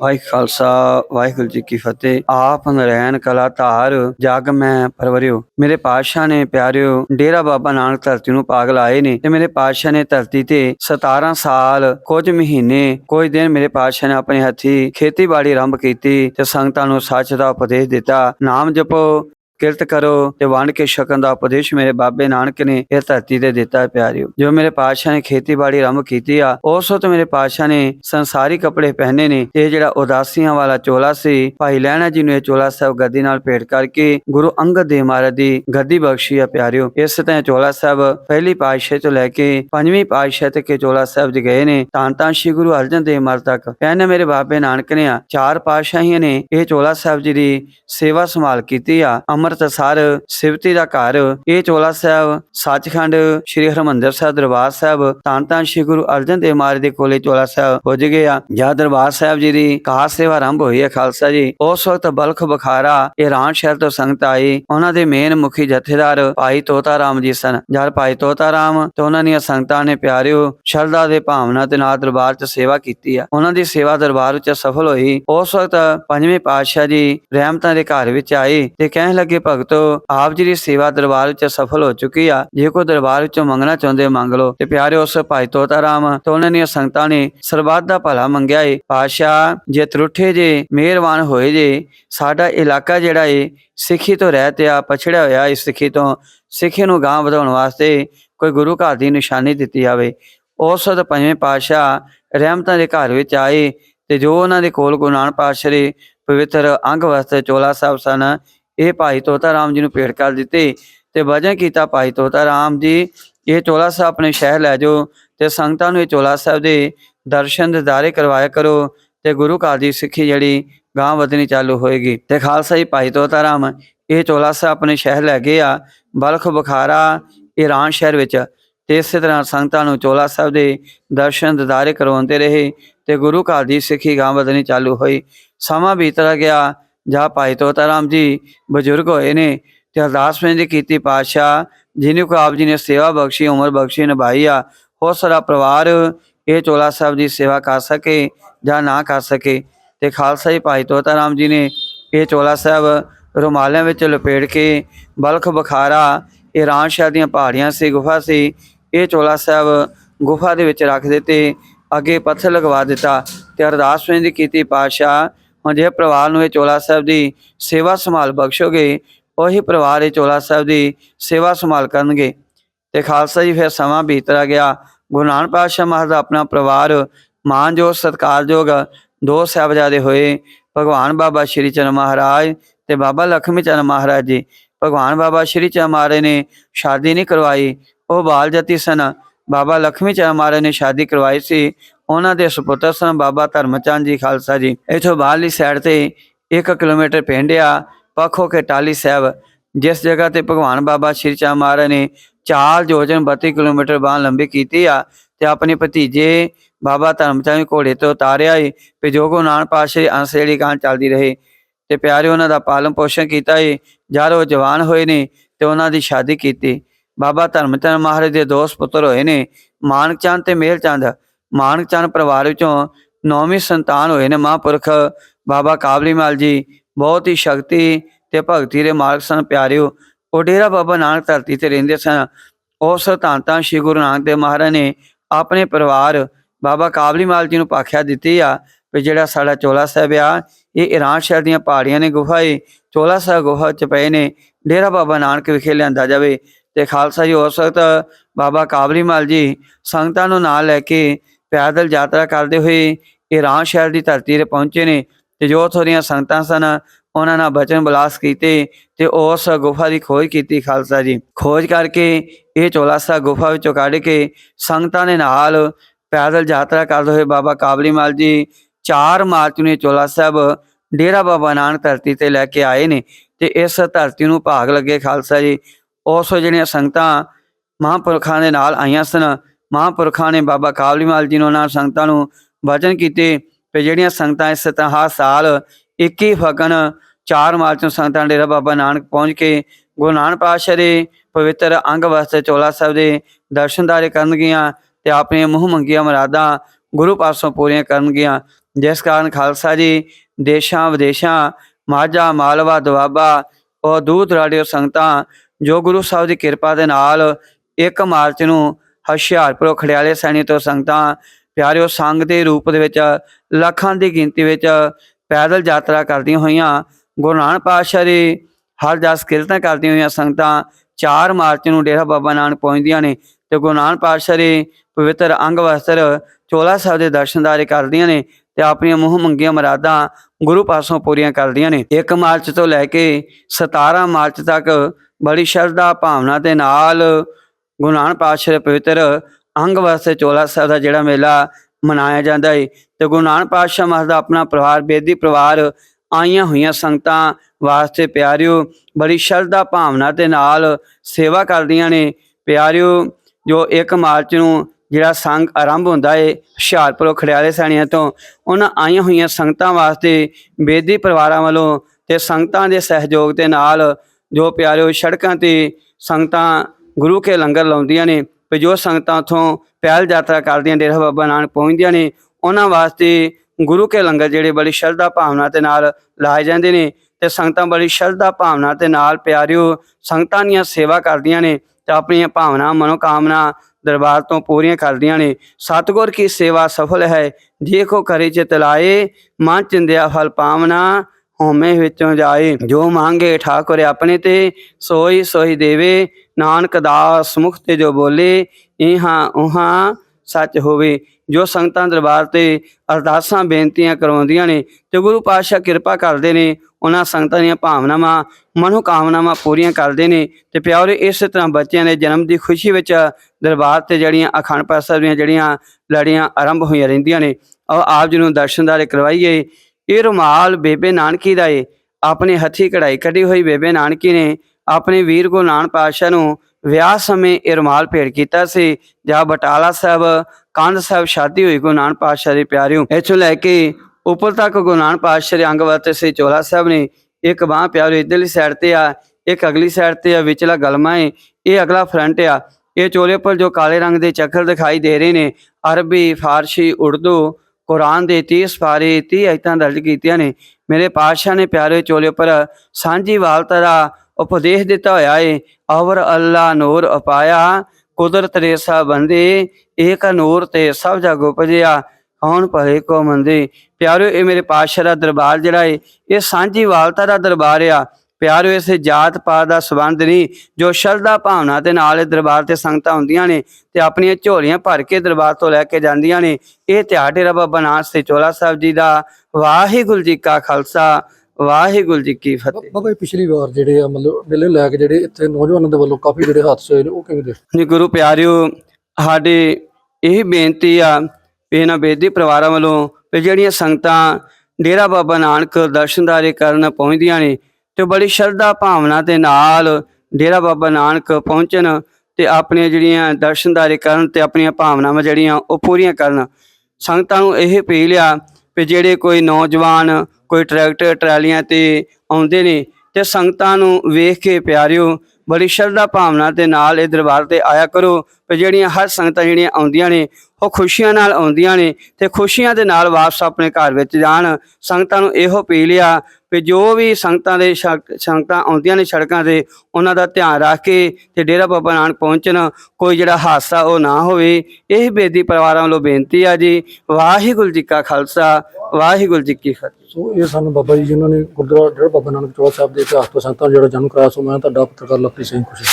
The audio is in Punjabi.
ਵਾਹਿਗੁਰੂ ਖਾਲਸਾ, ਵਾਹਿਗੁਰੂ ਜੀ ਕੀ ਫਤਿਹ। ਆਪ ਨਰੈਣ ਕਲਾ ਧਾਰ ਜਗ ਮੈਂ ਪਰਵਰਿਓ। ਮੇਰੇ ਪਾਤਸ਼ਾਹ ਨੇ ਪਿਆਰਿਓ, ਡੇਰਾ ਬਾਬਾ ਨਾਨਕ ਧਰਤੀ ਨੂੰ ਪਾਗਲ ਆਏ ਨੇ ਤੇ ਮੇਰੇ ਪਾਤਸ਼ਾਹ ਨੇ ਧਰਤੀ ਤੇ 17 ਸਾਲ, ਕੁਝ ਮਹੀਨੇ, ਕੁਝ ਦਿਨ ਮੇਰੇ ਪਾਤਸ਼ਾਹ ਨੇ ਆਪਣੇ ਹੱਥੀ ਖੇਤੀਬਾੜੀ ਆਰੰਭ ਕੀਤੀ ਤੇ ਸੰਗਤਾਂ ਨੂੰ ਸੱਚ ਦਾ ਉਪਦੇਸ਼ ਦਿੱਤਾ। ਨਾਮ ਜਪੋ। ਕਿਰਤ ਕਰੋ ਤੇ ਵੰਡ ਕੇ ਛਕਣ ਦਾ ਉਪਦੇਸ਼ ਮੇਰੇ ਬਾਬੇ ਨਾਨਕ ਨੇ ਇਸ ਧਰਤੀ ਤੇ ਦਿੱਤਾ ਪਿਆਰਿਓ। ਜੋ ਮੇਰੇ ਪਾਤਸ਼ਾਹ ਨੇ ਖੇਤੀਬਾੜੀ ਆਰੰਭ ਕੀਤੀ ਆ ਉਸ ਵਕਤ ਮੇਰੇ ਪਾਤਸ਼ਾਹ ਨੇ ਸੰਸਾਰੀ ਕੱਪੜੇ ਪਹਿਨੇ ਨੇ ਇਹ ਜਿਹੜਾ ਉਦਾਸੀਆਂ ਵਾਲਾ ਚੋਲਾ ਸੀ, ਭਾਈ ਲਹਿਣਾ ਜੀ ਨੂੰ ਇਹ ਚੋਲਾ ਸਾਹਿਬ ਗੱਦੀ ਨਾਲ ਭੇਟ ਕਰਕੇ ਗੁਰੂ ਅੰਗਦ ਦੇਵ ਮਹਾਰਾਜ ਦੀ ਗੱਦੀ ਬਖਸ਼ੀ ਆ ਪਿਆਰਿਓ। ਇਸ ਤਰ੍ਹਾਂ ਚੋਲਾ ਸਾਹਿਬ ਪਹਿਲੀ ਪਾਤਸ਼ਾਹ ਤੋਂ ਲੈ ਕੇ ਪੰਜਵੀਂ ਪਾਤਸ਼ਾਹ ਤੱਕ ਚੋਲਾ ਸਾਹਿਬ ਜੀ ਗਏ ਨੇ। ਤਾਂ ਤਾਂ ਸ੍ਰੀ ਗੁਰੂ ਅਰਜਨ ਦੇਵ ਮਹਾਰਾਜ ਤੱਕ। ਕਹਿੰਦੇ ਮੇਰੇ ਬਾਬੇ ਨਾਨਕ ਨੇ ਆ, ਚਾਰ ਪਾਤਸ਼ਾਹੀਆਂ ਨੇ ਇਹ ਚੋਲਾ ਸਾਹਿਬ ਜੀ ਦੀ ਸੇਵਾ ਸੰਭਾਲ ਕੀਤੀ ਆ। ਅਮਰ ਅੰਮ੍ਰਿਤਸਰ ਸਿਵਤੀ ਦਾ ਘਰ, ਇਹ ਚੋਲਾ ਸਾਹਿਬ, ਸੱਚਖੰਡ ਸ੍ਰੀ ਹਰਮੰਦਰ ਸਾਹਿਬ, ਦਰਬਾਰ ਸਾਹਿਬ ਤਾਂ ਤਾਂ ਸ੍ਰੀ ਗੁਰੂ ਅਰਜਨ ਦੇਵ ਮਹਾਰਾਜ ਦੇ ਕੋਲੇ ਚੋਲਾ ਸਾਹਿਬ ਪੁੱਜ ਗਿਆ ਜਾਂ ਦਰਬਾਰ ਸਾਹਿਬ ਜੀ ਦੀ ਕਾਰ ਸੇਵਾ ਆਰੰਭ ਹੋਈ ਹੈ ਖਾਲਸਾ ਜੀ, ਉਸ ਵਕਤ ਬਲਖ ਬਖਾਰਾ ਇਰਾਨ ਸ਼ਹਿਰ ਤੋਂ ਸੰਗਤ ਆਈ। ਉਹਨਾਂ ਦੇ ਮੇਨ ਮੁਖੀ ਜਥੇਦਾਰ ਭਾਈ ਤੋਤਾ ਰਾਮ ਜੀ ਸਨ। ਜਦ ਭਾਈ ਤੋਤਾ ਰਾਮ ਤੇ ਉਹਨਾਂ ਦੀਆਂ ਸੰਗਤਾਂ ਨੇ ਪਿਆਰਿਓ, ਸ਼ਰਧਾ ਦੇ ਭਾਵਨਾ ਦੇ ਨਾਲ ਦਰਬਾਰ 'ਚ ਸੇਵਾ ਕੀਤੀ ਆ। ਉਹਨਾਂ ਦੀ ਸੇਵਾ ਦਰਬਾਰ ਵਿੱਚ ਸਫਲ ਹੋਈ। ਉਸ ਵਕਤ ਪੰਜਵੇਂ ਪਾਤਸ਼ਾਹ ਜੀ ਰਹਿਮਤਾਂ ਦੇ ਘਰ ਵਿੱਚ ਆਏ ਤੇ ਕਹਿਣ ਲੱਗੇ ਭਗਤੋ, ਆਪ ਜੀ ਦੀ ਸੇਵਾ ਦਰਬਾਰ ਵਿੱਚ ਸਫਲ ਹੋ ਚੁੱਕੀ ਆ, ਜੇ ਕੋਈ ਦਰਬਾਰ ਵਿੱਚੋਂ ਮੰਗਣਾ ਚਾਹੁੰਦੇ ਮੰਗ ਲਓ। ਤੇ ਪਿਆਰੇ ਉਸ ਭਾਈ ਤੋਤਾ ਰਾਮ ਤੇ ਉਹਨਾਂ ਦੀਆਂ ਸੰਗਤਾਂ ਨੇ ਸਰਬੱਤ ਦਾ ਭਲਾ ਮੰਗਿਆ ਏ। ਪਾਤਸ਼ਾਹ, ਜੇ ਤਰੁੱਠੇ ਜੇ, ਮਿਹਰਬਾਨ ਹੋਏ ਜੇ, ਸਾਡਾ ਇਲਾਕਾ ਜਿਹੜਾ ਏ, ਸਿੱਖੀ ਤੋਂ ਰਹਿਤ ਆ, ਪਛੜਿਆ ਹੋਇਆ ਇਸ ਸਿੱਖੀ ਤੋਂ। ਸਿੱਖੀ ਨੂੰ ਗਾਂ ਵਧਾਉਣ ਵਾਸਤੇ ਕੋਈ ਗੁਰੂ ਘਰ ਦੀ ਨਿਸ਼ਾਨੀ ਦਿੱਤੀ ਜਾਵੇ। ਉਸ ਪੰਜਵੇਂ ਪਾਤਸ਼ਾਹ ਰਹਿਮਤਾਂ ਦੇ ਘਰ ਵਿੱਚ ਆਏ ਤੇ ਜੋ ਉਹਨਾਂ ਦੇ ਕੋਲ ਗੁਰੂ ਨਾਨਕ ਪਾਤਸ਼ਾਹ ਦੇ ਪਵਿੱਤਰ ਅੰਗ ਵਾਸਤੇ ਚੋਲਾ ਸਾਹਿਬ ਸਨ ਇਹ ਭਾਈ ਤੋਤਾ ਰਾਮ ਜੀ ਨੂੰ ਭੇਟ ਕਰ ਦਿੱਤੇ ਤੇ ਵਜਨ ਕੀਤਾ ਭਾਈ ਤੋਤਾ ਰਾਮ ਜੀ, ਇਹ ਚੋਲਾ ਸਾਹਿਬ ਆਪਣੇ ਸ਼ਹਿਰ ਲੈ ਜਾਓ ਤੇ ਸੰਗਤਾਂ ਨੂੰ ਇਹ ਚੋਲਾ ਸਾਹਿਬ ਦੇ ਦਰਸ਼ਨ ਦਿਦਾਰੇ ਕਰਵਾਇਆ ਕਰੋ ਤੇ ਗੁਰੂ ਘਰ ਦੀ ਸਿੱਖੀ ਜਿਹੜੀ ਗਾਂ ਵਧਣੀ ਚਾਲੂ ਹੋਏਗੀ। ਤੇ ਖਾਲਸਾ ਜੀ, ਭਾਈ ਤੋਤਾ ਰਾਮ ਇਹ ਚੋਲਾ ਸਾਹਿਬ ਆਪਣੇ ਸ਼ਹਿਰ ਲੈ ਗਏ ਆ, ਬਲਖ ਬਖਾਰਾ, ਈਰਾਨ ਸ਼ਹਿਰ ਵਿੱਚ। ਤੇ ਇਸੇ ਤਰ੍ਹਾਂ ਸੰਗਤਾਂ ਨੂੰ ਚੋਲਾ ਸਾਹਿਬ ਦੇ ਦਰਸ਼ਨ ਦਿਦਾਰੇ ਕਰਵਾਉਂਦੇ ਰਹੇ ਤੇ ਗੁਰੂ ਘਰ ਦੀ ਸਿੱਖੀ ਗਾਂ ਵਧਣੀ ਚਾਲੂ ਹੋਈ। ਸਮਾਂ ਬੀਤਦਾ ਗਿਆ ਜਾਂ ਭਾਈ ਤੋਤਾ ਰਾਮ ਜੀ ਬਜ਼ੁਰਗ ਹੋਏ ਨੇ ਤੇ ਅਰਦਾਸ ਵਿੱਚ ਕੀਤੀ, ਪਾਤਸ਼ਾਹ ਜਿਹਨੂੰ ਕੋ ਆਪ ਜੀ ਨੇ ਸੇਵਾ ਬਖਸ਼ੀ, ਉਮਰ ਬਖਸ਼ੀ, ਨਿਭਾਈ ਆ ਹੋ ਸਾਰਾ ਪਰਿਵਾਰ ਇਹ ਚੋਲਾ ਸਾਹਿਬ ਦੀ ਸੇਵਾ ਕਰ ਸਕੇ ਜਾਂ ਨਾ ਕਰ ਸਕੇ। ਤੇ ਖਾਲਸਾ ਜੀ, ਭਾਈ ਤੋਤਾ ਰਾਮ ਜੀ ਨੇ ਇਹ ਚੋਲਾ ਸਾਹਿਬ ਰੁਮਾਲਿਆਂ ਵਿੱਚ ਲਪੇਟ ਕੇ ਬਲਖ ਬਖਾਰਾ ਈਰਾਨ ਸ਼ਹਿਰ ਦੀਆਂ ਪਹਾੜੀਆਂ ਸੀ, ਗੁਫਾ ਸੀ, ਇਹ ਚੋਲਾ ਸਾਹਿਬ ਗੁਫਾ ਦੇ ਵਿੱਚ ਰੱਖ ਦਿੱਤੇ, ਅੱਗੇ ਪੱਥਰ ਲਗਵਾ ਦਿੱਤਾ ਤੇ ਅਰਦਾਸ ਸਿੰਘ ਦੀ ਕੀਤੀ, ਪਾਤਸ਼ਾਹ ਹੁਣ ਜੇ ਪਰਿਵਾਰ ਨੂੰ ਇਹ ਚੋਲਾ ਸਾਹਿਬ ਦੀ ਸੇਵਾ ਸੰਭਾਲ ਬਖਸ਼ੋਗੇ, ਉਹੀ ਪਰਿਵਾਰ ਇਹ ਚੋਲਾ ਸਾਹਿਬ ਦੀ ਸੇਵਾ ਸੰਭਾਲ ਕਰਨਗੇ। ਤੇ ਖਾਲਸਾ ਜੀ, ਫਿਰ ਸਮਾਂ ਬੀਤਰਾ ਗਿਆ। ਗੁਰੂ ਨਾਨਕ ਪਾਤਸ਼ਾਹ ਮਹਾਰਾਜ ਦਾ ਆਪਣਾ ਪਰਿਵਾਰ ਮਾਨਯੋਗ, ਸਤਿਕਾਰਯੋਗ ਦੋ ਸਾਹਿਬਜ਼ਾਦੇ ਹੋਏ। ਭਗਵਾਨ ਬਾਬਾ ਸ਼੍ਰੀ ਚੰਦ ਮਹਾਰਾਜ ਤੇ ਬਾਬਾ ਲਖਮੀ ਚੰਦ ਮਹਾਰਾਜ ਜੀ। ਭਗਵਾਨ ਬਾਬਾ ਸ਼੍ਰੀ ਚੰਦ ਮਹਾਰਾਜ ਨੇ ਸ਼ਾਦੀ ਨਹੀਂ ਕਰਵਾਈ। ਉਹ ਬਾਲ ਜਤੀ ਸਨ। ਬਾਬਾ ਲਖਮੀ ਚੰਦ ਮਹਾਰਾਜ ਨੇ ਸ਼ਾਦੀ ਕਰਵਾਈ ਸੀ। ਉਹਨਾਂ ਦੇ ਸੁਪੁੱਤਰ ਸਨ ਬਾਬਾ ਧਰਮਚੰਦ ਜੀ ਖਾਲਸਾ ਜੀ। ਇਥੋਂ ਬਾਹਰਲੀ ਸਾਈਡ ਤੇ 1 ਕਿਲੋਮੀਟਰ ਪਿੰਡ ਆ, ਪੱਖੋ ਕੇ ਟਾਲੀ ਸਾਹਿਬ। ਜਿਸ ਜਗ੍ਹਾ ਤੇ ਭਗਵਾਨ ਬਾਬਾ ਸ਼੍ਰੀ ਚੰਦ ਮਹਾਰਾਜ ਨੇ ਚਾਰ ਯੋਜਨ 32 ਕਿਲੋਮੀਟਰ ਬਾਹ ਲੰਬੀ ਕੀਤੀ ਆ ਤੇ ਆਪਣੇ ਭਤੀਜੇ ਬਾਬਾ ਧਰਮਚੰਦ ਘੋੜੇ ਤੋਂ ਉਤਾਰਿਆ ਏ ਤੇ ਜੋ ਗੁਰੂ ਨਾਨਕ ਪਾਤਸ਼ਾਹ ਦੀ ਗਾਂ ਚੱਲਦੀ ਰਹੇ। ਤੇ ਪਿਆਰੇ ਉਹਨਾਂ ਦਾ ਪਾਲਣ ਪੋਸ਼ਣ ਕੀਤਾ ਏ। ਜਦ ਉਹ ਜਵਾਨ ਹੋਏ ਨੇ ਤੇ ਉਹਨਾਂ ਦੀ ਸ਼ਾਦੀ ਕੀਤੀ। ਬਾਬਾ ਧਰਮਚੰਦ ਮਹਾਰਾਜ ਦੇ ਦੋ ਪੁੱਤਰ ਹੋਏ ਨੇ ਮਾਨਕ ਚੰਦ ਤੇ ਮੇਲ ਚੰਦ ਮਾਨਕ ਚੰਦ ਪਰਿਵਾਰ ਵਿੱਚੋਂ ਨੌਵੀਂ ਸੰਤਾਨ ਹੋਏ ਨੇ ਮਹਾਂਪੁਰਖ ਬਾਬਾ ਕਾਬਲੀ ਮਾਲ ਜੀ। ਬਹੁਤ ਹੀ ਸ਼ਕਤੀ ਤੇ ਭਗਤੀ ਦੇ ਮਾਰਗ ਸਨ, ਪਿਆਰਿਓ। ਉਹ ਡੇਰਾ ਬਾਬਾ ਨਾਨਕ ਧਰਤੀ ਤੇ ਰਹਿੰਦੇ ਸਨ। ਉਸ ਧੰਨ ਸ੍ਰੀ ਗੁਰੂ ਨਾਨਕ ਦੇਵ ਮਹਾਰਾਜ ਨੇ ਆਪਣੇ ਪਰਿਵਾਰ ਬਾਬਾ ਕਾਬਲੀ ਮਾਲ ਜੀ ਨੂੰ ਪਾਖਿਆ ਦਿੱਤੀ ਆ ਵੀ ਜਿਹੜਾ ਸਾਡਾ ਚੋਲਾ ਸਾਹਿਬ ਆ, ਇਹ ਈਰਾਨ ਸ਼ਹਿਰ ਦੀਆਂ ਪਹਾੜੀਆਂ ਨੇ ਗੁਫਾ ਏ। ਚੋਲਾ ਸਾਹਿਬ ਗੁਫਾ ਚ ਪਏ ਨੇ। ਡੇਰਾ ਬਾਬਾ ਨਾਨਕ ਵਿਖੇ ਲਿਆਂਦਾ ਜਾਵੇ। ਤੇ ਖਾਲਸਾ ਜੀ ਉਸ ਵਕਤ ਬਾਬਾ ਕਾਬਲੀ ਮਾਲ ਜੀ ਸੰਗਤਾਂ ਨੂੰ ਨਾਲ ਲੈ ਕੇ ਪੈਦਲ ਯਾਤਰਾ ਕਰਦੇ ਹੋਏ ਈਰਾਨ ਸ਼ਹਿਰ ਦੀ ਧਰਤੀ ਤੇ ਪਹੁੰਚੇ ਨੇ ਤੇ ਜੋ ਥੋੜੀਆਂ ਸੰਗਤਾਂ ਸਨ, ਉਹਨਾਂ ਨਾਲ ਬਚਨ ਬਲਾਸ ਕੀਤੇ ਤੇ ਉਸ ਗੁਫਾ ਦੀ ਖੋਜ ਕੀਤੀ ਖਾਲਸਾ ਜੀ। ਖੋਜ ਕਰਕੇ ਇਹ ਚੋਲਾ ਸਾਹਿਬ ਗੁਫਾ ਵਿੱਚੋਂ ਕੱਢ ਕੇ ਸੰਗਤਾਂ ਦੇ ਨਾਲ ਪੈਦਲ ਯਾਤਰਾ ਕਰਦੇ ਹੋਏ ਬਾਬਾ ਕਾਬਲੀ ਮਾਲ ਜੀ 4 ਮਾਰਚ ਨੂੰ ਇਹ ਚੋਲਾ ਸਾਹਿਬ ਡੇਰਾ ਬਾਬਾ ਨਾਨਕ ਧਰਤੀ ਤੇ ਲੈ ਕੇ ਆਏ ਨੇ ਤੇ ਇਸ ਧਰਤੀ ਨੂੰ ਭਾਗ ਲੱਗੇ ਖਾਲਸਾ ਜੀ। ਉਸ ਜਿਹੜੀਆਂ ਸੰਗਤਾਂ ਮਹਾਂਪੁਰਖਾਂ ਦੇ ਨਾਲ ਆਈਆਂ ਸਨ, ਮਹਾਂਪੁਰਖਾਂ ਨੇ ਬਾਬਾ ਕਾਬਲੀ ਮਾਲ ਜੀ ਨੂੰ ਉਹਨਾਂ ਸੰਗਤਾਂ ਨੂੰ ਵਚਨ ਕੀਤੇ ਤੇ ਜਿਹੜੀਆਂ ਸੰਗਤਾਂ ਇਸ ਤਰ੍ਹਾਂ ਹਰ ਸਾਲ 21 ਫਗਣ 4 ਮਾਰਚ ਨੂੰ ਸੰਗਤਾਂ ਡੇਰਾ ਬਾਬਾ ਨਾਨਕ ਪਹੁੰਚ ਕੇ ਗੁਰੂ ਨਾਨਕ ਪਾਤਸ਼ਾਹ ਦੇ ਪਵਿੱਤਰ ਅੰਗ ਵਾਸਤੇ ਚੋਲਾ ਸਾਹਿਬ ਦੇ ਦਰਸ਼ਨਦਾਰੇ ਕਰਨਗੀਆਂ ਤੇ ਆਪਣੀਆਂ ਮੂੰਹ ਮੰਗੀਆਂ ਮੁਰਾਦਾਂ ਗੁਰੂ ਪਾਸੋਂ ਪੂਰੀਆਂ ਕਰਨਗੀਆਂ। ਜਿਸ ਕਾਰਨ ਖਾਲਸਾ ਜੀ, ਦੇਸ਼ਾਂ ਵਿਦੇਸ਼ਾਂ, ਮਾਝਾ, ਮਾਲਵਾ, ਦੁਆਬਾ ਔਰ ਦੂਰ ਦਰਾਡੇ ਸੰਗਤਾਂ ਜੋ ਗੁਰੂ ਸਾਹਿਬ ਦੀ ਕਿਰਪਾ ਦੇ ਨਾਲ 1 ਮਾਰਚ ਨੂੰ ਹੁਸ਼ਿਆਰਪੁਰ ਖੜਿਆਲੇ ਸੈਣੀ ਤੋਂ ਸੰਗਤਾਂ, ਪਿਆਰਿਓ ਸੰਗ ਦੇ ਰੂਪ ਦੇ ਵਿੱਚ ਲੱਖਾਂ ਦੀ ਗਿਣਤੀ ਵਿੱਚ ਪੈਦਲ ਯਾਤਰਾ ਕਰਦੀਆਂ ਹੋਈਆਂ, ਗੁਰੂ ਨਾਨਕ ਪਾਤਸ਼ਾਹ ਦੀ ਹਰ ਜਸ ਕੀਰਤਨ ਕਰਦੀਆਂ ਹੋਈਆਂ ਸੰਗਤਾਂ 4 ਮਾਰਚ ਨੂੰ ਡੇਰਾ ਬਾਬਾ ਨਾਨਕ ਪਹੁੰਚਦੀਆਂ ਨੇ ਤੇ ਗੁਰੂ ਨਾਨਕ ਪਾਤਸ਼ਾਹ ਦੇ ਪਵਿੱਤਰ ਅੰਗ ਵਸਤਰ ਚੋਲਾ ਸਾਹਿਬ ਦੇ ਦਰਸ਼ਨਦਾਰੇ ਕਰਦੀਆਂ ਨੇ ਤੇ ਆਪਣੀਆਂ ਮੂੰਹ ਮੰਗੀਆਂ ਮੁਰਾਦਾਂ ਗੁਰੂ ਪਾਸੋਂ ਪੂਰੀਆਂ ਕਰਦੀਆਂ ਨੇ। 1 ਮਾਰਚ ਤੋਂ ਲੈ ਕੇ 17 ਮਾਰਚ ਤੱਕ ਬੜੀ ਸ਼ਰਧਾ ਭਾਵਨਾ ਦੇ ਨਾਲ ਗੁਰੂ ਨਾਨਕ ਪਾਤਸ਼ਾਹ ਦੇ ਪਵਿੱਤਰ ਅੰਗ ਵਾਸਤੇ ਚੋਲਾ ਸਾਹਿਬ ਦਾ ਜਿਹੜਾ ਮੇਲਾ ਮਨਾਇਆ ਜਾਂਦਾ ਹੈ ਤੇ ਗੁਰੂ ਨਾਨਕ ਪਾਤਸ਼ਾਹ ਮਹਾਰਾਜ ਦਾ ਆਪਣਾ ਪਰਿਵਾਰ, ਬੇਦੀ ਪਰਿਵਾਰ ਆਈਆਂ ਹੋਈਆਂ ਸੰਗਤਾਂ ਵਾਸਤੇ ਪਿਆਰਿਓ, ਬੜੀ ਸ਼ਰਧਾ ਭਾਵਨਾ ਦੇ ਨਾਲ ਸੇਵਾ ਕਰਦੀਆਂ ਨੇ। ਪਿਆਰਿਓ, ਜੋ 1 ਮਾਰਚ ਨੂੰ ਜਿਹੜਾ ਸੰਘ ਆਰੰਭ ਹੁੰਦਾ ਏ, ਹੁਸ਼ਿਆਰਪੁਰ ਖੜਿਆਲੇ ਸੈਣੀਆਂ ਤੋਂ, ਉਹਨਾਂ ਆਈਆਂ ਹੋਈਆਂ ਸੰਗਤਾਂ ਵਾਸਤੇ ਬੇਦੀ ਪਰਿਵਾਰਾਂ ਵੱਲੋਂ ਤੇ ਸੰਗਤਾਂ ਦੇ ਸਹਿਯੋਗ ਦੇ ਨਾਲ ਜੋ ਪਿਆਰਿਓ ਸੜਕਾਂ ਤੇ ਸੰਗਤਾਂ ਗੁਰੂ ਕੇ ਲੰਗਰ ਲਾਉਂਦੀਆਂ ਨੇ, ਤੇ ਜੋ ਸੰਗਤਾਂ ਉਥੋਂ ਪਹਿਲ ਯਾਤਰਾ ਕਰਦੀਆਂ, ਡੇਰਾ ਬਾਬਾ ਨਾਨਕ ਪਹੁੰਚਦੀਆਂ ਨੇ, ਉਹਨਾਂ ਵਾਸਤੇ ਗੁਰੂ ਕੇ ਲੰਗਰ ਜਿਹੜੇ ਬੜੀ ਸ਼ਰਧਾ ਭਾਵਨਾ ਦੇ ਨਾਲ ਲਾਏ ਜਾਂਦੇ ਨੇ, ਤੇ ਸੰਗਤਾਂ ਬੜੀ ਸ਼ਰਧਾ ਭਾਵਨਾ ਦੇ ਨਾਲ ਪਿਆਰਿਓ ਸੰਗਤਾਂ ਦੀਆਂ ਸੇਵਾ ਕਰਦੀਆਂ ਨੇ, ਤੇ ਆਪਣੀਆਂ ਭਾਵਨਾ ਮਨੋਕਾਮਨਾ ਦਰਬਾਰ ਤੋਂ ਪੂਰੀਆਂ ਕਰਦੀਆਂ ਨੇ। ਸਤਿਗੁਰ ਕੀ ਸੇਵਾ ਸਫਲ ਹੈ, ਜੇ ਕੋ ਕਰੇ ਚਿਤ ਲਾਏ, ਮਨ ਚਿੰਦਿਆ ਫਲ ਪਾਵਨਾ ਹਉਮੈ ਵਿੱਚੋਂ ਜਾਏ। ਜੋ ਮੰਗੇ ਠਾਕੁਰ ਆਪਣੇ ਤੇ, ਸੋਈ ਸੋਈ ਦੇਵੇ। ਨਾਨਕ ਦਾਸ ਮੁਖ ਤੇ ਜੋ ਬੋਲੇ, ਇਹਾਂ ਉਹਾਂ ਸੱਚ ਹੋਵੇ। ਜੋ ਸੰਗਤਾਂ ਦਰਬਾਰ ਤੇ ਅਰਦਾਸਾਂ, ਬੇਨਤੀਆਂ ਕਰਵਾਉਂਦੀਆਂ ਨੇ ਤੇ ਗੁਰੂ ਪਾਤਸ਼ਾਹ ਕਿਰਪਾ ਕਰਦੇ ਨੇ, ਉਹਨਾਂ ਸੰਗਤਾਂ ਦੀਆਂ ਭਾਵਨਾਵਾਂ, ਮਨੋਕਾਮਨਾਵਾਂ ਪੂਰੀਆਂ ਕਰਦੇ ਨੇ ਤੇ ਪਿਆਰੇ ਇਸੇ ਤਰ੍ਹਾਂ ਬੱਚਿਆਂ ਦੇ ਜਨਮ ਦੀ ਖੁਸ਼ੀ ਵਿੱਚ ਦਰਬਾਰ ਤੇ ਜਿਹੜੀਆਂ ਅਖੰਡ ਪਾਤਸ਼ਾਹ ਦੀਆਂ ਜਿਹੜੀਆਂ ਲੜੀਆਂ ਆਰੰਭ ਹੋਈਆਂ ਰਹਿੰਦੀਆਂ ਨੇ ਔਰ ਆਪ ਜੀ ਨੂੰ ਦਰਸ਼ਨ ਦਰਸ਼ਨਦਾਰੇ ਕਰਵਾਈਏ। ਇਹ ਰੁਮਾਲ ਬੇਬੇ ਨਾਨਕੀ ਦਾ ਏ। ਆਪਣੇ ਹੱਥੀ ਕਢਾਈ ਕੱਢੀ ਹੋਈ ਬੇਬੇ ਨਾਨਕੀ ਨੇ ਆਪਣੇ ਵੀਰ ਗੁਰੂ ਨਾਨਕ ਪਾਤਸ਼ਾਹ ਨੂੰ ਵਿਆਹ ਸਮੇਂ ਇਹ ਰੁਮਾਲ ਭੇਟ ਕੀਤਾ ਸੀ। ਜਾਂ ਬਟਾਲਾ ਸਾਹਿਬ, ਕੰਧ ਸਾਹਿਬ ਸ਼ਾਦੀ ਹੋਈ ਗੁਰੂ ਨਾਨਕ ਪਾਤਸ਼ਾਹ ਦੇ ਪਿਆਰਿਓ। ਇੱਥੋਂ ਲੈ ਕੇ ਉੱਪਰ ਤੱਕ ਗੁਰੂ ਨਾਨਕ ਪਾਤਸ਼ਾਹ ਦੇ ਅੰਗ ਵਰਤੇ ਸੀ ਚੋਲਾ ਸਾਹਿਬ ਨੇ ਇੱਕ ਬਾਹ ਪਿਆਰਿਓ ਇਧਰਲੀ ਸਾਈਡ ਤੇ ਆ, ਇੱਕ ਅਗਲੀ ਸਾਈਡ ਤੇ ਆ, ਵਿਚਲਾ ਗਲਮਾ ਏ। ਇਹ ਅਗਲਾ ਫਰੰਟ ਆ। ਇਹ ਚੋਲੇ ਉੱਪਰ ਜੋ ਕਾਲੇ ਰੰਗ ਦੇ ਚੱਕਰ ਦਿਖਾਈ ਦੇ ਰਹੇ ਨੇ, ਅਰਬੀ, ਫਾਰਸੀ, ਉਰਦੂ ਕੁਰਾਨ ਦੇ 30 ਸਪਾਰੇ 30 ਆਇਤਾਂ ਦਰਜ ਕੀਤੀਆਂ ਨੇ। ਮੇਰੇ ਪਾਤਸ਼ਾਹ ਨੇ ਪਿਆਰੇ ਚੋਲੇ ਉੱਪਰ ਸਾਂਝੀ ਵਾਲਤਾ ਦਾ ਉਪਦੇਸ਼ ਦਿੱਤਾ ਹੋਇਆ ਏ। ਅਵਰ ਅੱਲਾ ਨੂਰ ਅਪਾਇਆ, ਕੁਦਰਤ ਰੇਸਾ ਬੰਦੇ, ਏਕ ਨੂਰ ਤੇ ਸਭ ਜਗ ਉਪਜਿਆ, ਕੌਣ ਭਲੇ ਕੋ ਮੰਦੇ? ਪਿਆਰਿਓ, ਇਹ ਮੇਰੇ ਪਾਤਸ਼ਾਹ ਦਾ ਦਰਬਾਰ ਜਿਹੜਾ ਏ, ਇਹ ਸਾਂਝੀ ਵਾਲਤਾ ਦਾ ਦਰਬਾਰ ਆ। ਪਿਆਰਿਓ ਇਸੇ ਜਾਤ ਪਾਤ ਦਾ ਸਬੰਧ ਨਹੀਂ ਜੋ ਸ਼ਰਧਾ ਭਾਵਨਾ ਦੇ ਨਾਲ ਦਰਬਾਰ ਤੇ ਸੰਗਤਾਂ ਹੁੰਦੀਆਂ ਨੇ ਤੇ ਆਪਣੀਆਂ ਝੋਲੀਆਂ ਭਰ ਕੇ ਦਰਬਾਰ ਤੋਂ ਲੈ ਕੇ ਜਾਂਦੀਆਂ ਨੇ। ਇਹ ਤਿਉਹਾਰ ਡੇਰਾ ਬਾਬਾ ਨਾਨਕ ਤੇ ਚੋਲਾ ਸਾਹਿਬ ਜੀ ਦਾ ਵਾਹਿਗੁਰੂ ਜੀ ਕਾ ਖਾਲਸਾ ਵਾਹਿਗੁਰੂ ਜੀ ਕੀ ਫਤਿਹ। ਬਾਬਾ ਪਿਛਲੀ ਵਾਰ ਜਿਹੜੇ ਆ ਮਤਲਬ ਮੇਲੇ ਲੈ ਕੇ ਜਿਹੜੇ ਇੱਥੇ ਨੌਜਵਾਨਾਂ ਦੇ ਵੱਲੋਂ ਕਾਫੀ ਜਿਹੜੇ ਹਾਦਸੇ ਹੋਏ ਨੇ ਉਹ ਕਿਵੇਂ ਦੇ ਜੀ ਗੁਰੂ ਪਿਆਰਿਓ ਸਾਡੇ ਇਹ ਬੇਨਤੀ ਆ ਇਹਨਾਂ ਬੇਦੀ ਪਰਿਵਾਰਾਂ ਵੱਲੋਂ ਵੀ ਜਿਹੜੀਆਂ ਸੰਗਤਾਂ ਡੇਰਾ ਬਾਬਾ ਨਾਨਕ ਦਰਸ਼ਨਦਾਰੇ ਕਰਨ ਪਹੁੰਚਦੀਆਂ ਨੇ ਤੇ ਬੜੀ ਸ਼ਰਧਾ ਭਾਵਨਾ ਦੇ ਨਾਲ ਡੇਰਾ ਬਾਬਾ ਨਾਨਕ ਪਹੁੰਚਣ ਤੇ ਆਪਣੀਆਂ ਜਿਹੜੀਆਂ ਦਰਸ਼ਨਦਾਰੀ ਕਰਨ ਤੇ ਆਪਣੀਆਂ ਭਾਵਨਾਵਾਂ ਜਿਹੜੀਆਂ ਉਹ ਪੂਰੀਆਂ ਕਰਨ। ਸੰਗਤਾਂ ਨੂੰ ਇਹ ਅਪੀਲ ਆ ਵੀ ਜਿਹੜੇ ਕੋਈ ਨੌਜਵਾਨ, ਕੋਈ ਟਰੈਕਟਰ, ਟਰਾਲੀਆਂ ਤੇ ਆਉਂਦੇ ਨੇ ਤੇ ਸੰਗਤਾਂ ਨੂੰ ਵੇਖ ਕੇ ਪਿਆਰਿਓ, ਬੜੀ ਸ਼ਰਧਾ ਭਾਵਨਾ ਦੇ ਨਾਲ ਇਹ ਦਰਬਾਰ ਤੇ ਆਇਆ ਕਰੋ ਤੇ ਜਿਹੜੀਆਂ ਹਰ ਸੰਗਤਾਂ ਜਿਹੜੀਆਂ ਆਉਂਦੀਆਂ ਨੇ, ਉਹ ਖੁਸ਼ੀਆਂ ਨਾਲ ਆਉਂਦੀਆਂ ਨੇ ਤੇ ਖੁਸ਼ੀਆਂ ਦੇ ਨਾਲ ਵਾਪਸ ਆਪਣੇ ਘਰ ਵਿੱਚ ਜਾਣ। ਸੰਗਤਾਂ ਨੂੰ ਇਹੋ ਅਪੀਲ ਆ ਵੀ ਜੋ ਵੀ ਸੰਗਤਾਂ ਦੇ ਸੜਕ- ਸੰਗਤਾਂ ਆਉਂਦੀਆਂ ਨੇ ਸੜਕਾਂ ਤੇ, ਉਹਨਾਂ ਦਾ ਧਿਆਨ ਰੱਖ ਕੇ ਤੇ ਡੇਰਾ ਬਾਬਾ ਨਾਨਕ ਪਹੁੰਚਣ, ਕੋਈ ਜਿਹੜਾ ਹਾਦਸਾ ਉਹ ਨਾ ਹੋਵੇ। ਇਹ ਬੇਦੀ ਪਰਿਵਾਰਾਂ ਵੱਲੋਂ ਬੇਨਤੀ ਆ ਜੀ, ਵਾਹਿਗੁਰੂ ਜੀ ਕਾ ਖਾਲਸਾ, ਵਾਹਿਗੁਰੂ ਜੀ ਕੀ ਫਤਿਹ। ਸੋ ਇਹ ਸਾਨੂੰ ਬਾਬਾ ਜੀ ਜਿਨ੍ਹਾਂ ਨੇ ਗੁਰਦੁਆਰਾ ਡੇਰਾ ਬਾਬਾ ਨਾਨਕ ਚੋਲਾ ਸਾਹਿਬ ਦੇ ਇਤਿਹਾਸ ਤੋਂ ਸੰਤਾਂ ਨੂੰ ਜਿਹੜਾ ਜਨਮ ਕਰਾਇਆ, ਸੋ ਮੈਂ ਤੁਹਾਡਾ ਪੱਤਰਕਾਰ ਲਵਪ੍ਰੀਤ ਸਿੰਘ ਖੁਸ਼ੀ